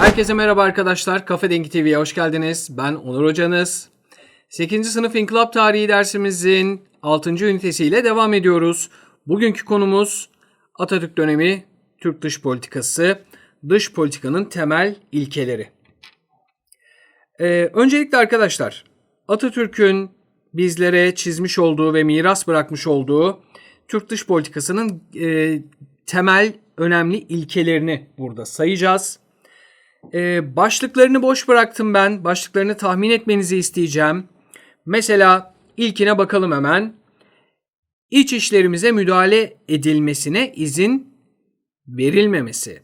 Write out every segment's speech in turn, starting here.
Herkese merhaba arkadaşlar. Kafe Dengi TV'ye hoş geldiniz. Ben Onur Hocanız. 8. sınıf İnkılap Tarihi dersimizin 6. ünitesiyle devam ediyoruz. Bugünkü konumuz Atatürk dönemi Türk dış politikası, dış politikanın temel ilkeleri. Ee, öncelikle arkadaşlar Atatürk'ün bizlere çizmiş olduğu ve miras bırakmış olduğu Türk dış politikasının e, temel önemli ilkelerini burada sayacağız. Ee, başlıklarını boş bıraktım ben. Başlıklarını tahmin etmenizi isteyeceğim. Mesela ilkine bakalım hemen. İç işlerimize müdahale edilmesine izin verilmemesi.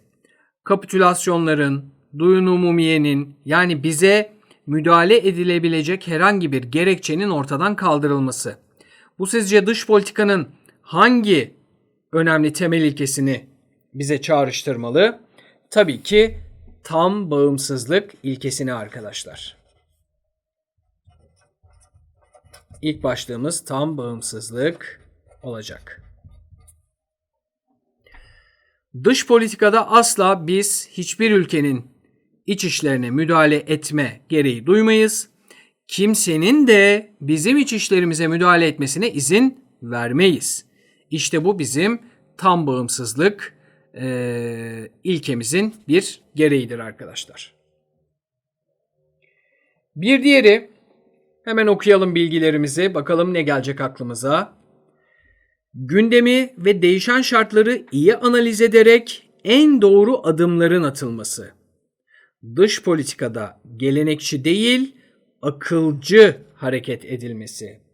Kapitülasyonların, duyun umumiyenin yani bize müdahale edilebilecek herhangi bir gerekçenin ortadan kaldırılması. Bu sizce dış politikanın hangi önemli temel ilkesini bize çağrıştırmalı? Tabii ki tam bağımsızlık ilkesini arkadaşlar. İlk başlığımız tam bağımsızlık olacak. Dış politikada asla biz hiçbir ülkenin iç işlerine müdahale etme gereği duymayız. Kimsenin de bizim iç işlerimize müdahale etmesine izin vermeyiz. İşte bu bizim tam bağımsızlık e, ilkemizin bir gereğidir arkadaşlar. Bir diğeri hemen okuyalım bilgilerimizi bakalım ne gelecek aklımıza. Gündemi ve değişen şartları iyi analiz ederek en doğru adımların atılması. Dış politikada gelenekçi değil, akılcı hareket edilmesi.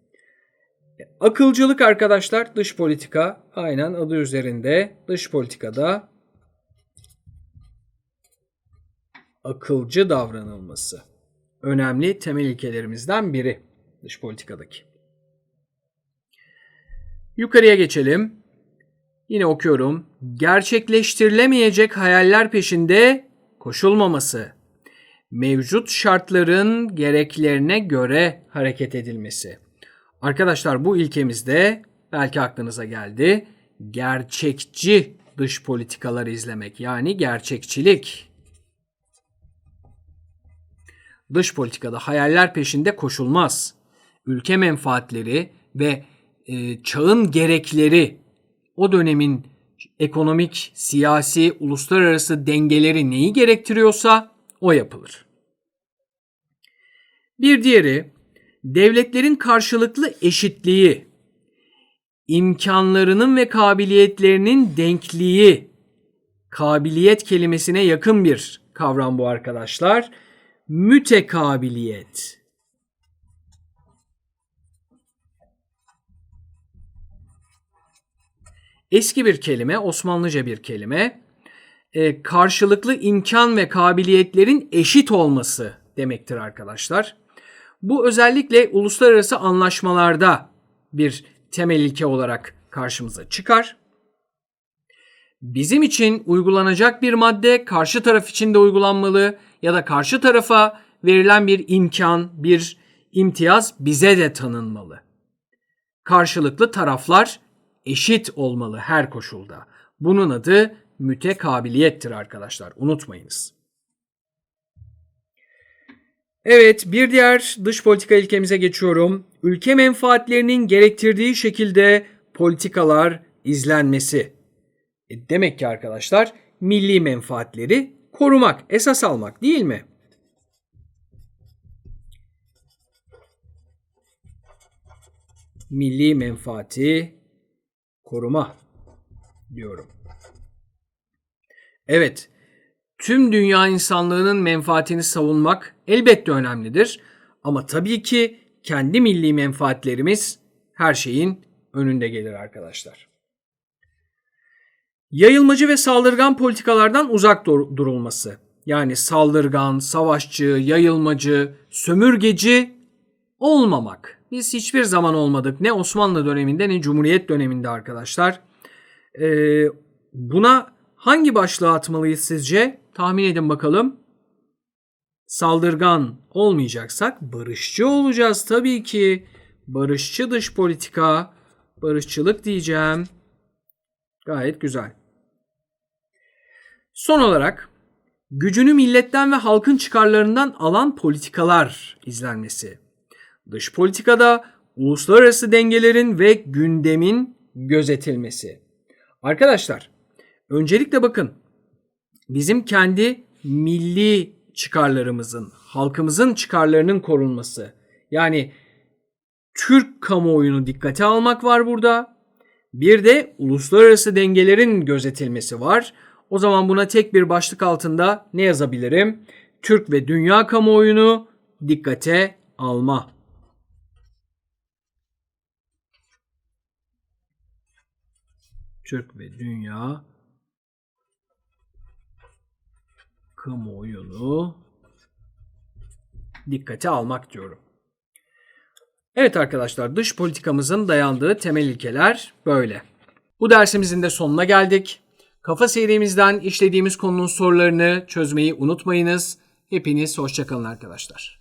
Akılcılık arkadaşlar dış politika aynen adı üzerinde dış politikada akılcı davranılması. Önemli temel ilkelerimizden biri dış politikadaki. Yukarıya geçelim. Yine okuyorum. Gerçekleştirilemeyecek hayaller peşinde koşulmaması. Mevcut şartların gereklerine göre hareket edilmesi. Arkadaşlar bu ilkemizde belki aklınıza geldi. Gerçekçi dış politikalar izlemek yani gerçekçilik. Dış politikada hayaller peşinde koşulmaz. Ülke menfaatleri ve e, çağın gerekleri o dönemin ekonomik, siyasi, uluslararası dengeleri neyi gerektiriyorsa o yapılır. Bir diğeri devletlerin karşılıklı eşitliği, imkanlarının ve kabiliyetlerinin denkliği, kabiliyet kelimesine yakın bir kavram bu arkadaşlar. Mütekabiliyet. Eski bir kelime, Osmanlıca bir kelime. E, karşılıklı imkan ve kabiliyetlerin eşit olması demektir arkadaşlar. Bu özellikle uluslararası anlaşmalarda bir temel ilke olarak karşımıza çıkar. Bizim için uygulanacak bir madde karşı taraf için de uygulanmalı ya da karşı tarafa verilen bir imkan, bir imtiyaz bize de tanınmalı. Karşılıklı taraflar eşit olmalı her koşulda. Bunun adı mütekabiliyettir arkadaşlar. Unutmayınız. Evet, bir diğer dış politika ilkemize geçiyorum. Ülke menfaatlerinin gerektirdiği şekilde politikalar izlenmesi. E demek ki arkadaşlar milli menfaatleri korumak, esas almak değil mi? Milli menfaati koruma diyorum. Evet, tüm dünya insanlığının menfaatini savunmak elbette önemlidir. Ama tabii ki kendi milli menfaatlerimiz her şeyin önünde gelir arkadaşlar. Yayılmacı ve saldırgan politikalardan uzak dur- durulması. Yani saldırgan, savaşçı, yayılmacı, sömürgeci olmamak. Biz hiçbir zaman olmadık. Ne Osmanlı döneminde ne Cumhuriyet döneminde arkadaşlar. Ee, buna hangi başlığı atmalıyız sizce? Tahmin edin bakalım. Saldırgan olmayacaksak barışçı olacağız tabii ki. Barışçı dış politika, barışçılık diyeceğim. Gayet güzel. Son olarak gücünü milletten ve halkın çıkarlarından alan politikalar izlenmesi. Dış politikada uluslararası dengelerin ve gündemin gözetilmesi. Arkadaşlar, öncelikle bakın bizim kendi milli çıkarlarımızın, halkımızın çıkarlarının korunması. Yani Türk kamuoyunu dikkate almak var burada. Bir de uluslararası dengelerin gözetilmesi var. O zaman buna tek bir başlık altında ne yazabilirim? Türk ve dünya kamuoyunu dikkate alma. Türk ve dünya kamuoyunu dikkate almak diyorum. Evet arkadaşlar dış politikamızın dayandığı temel ilkeler böyle. Bu dersimizin de sonuna geldik. Kafa serimizden işlediğimiz konunun sorularını çözmeyi unutmayınız. Hepiniz hoşçakalın arkadaşlar.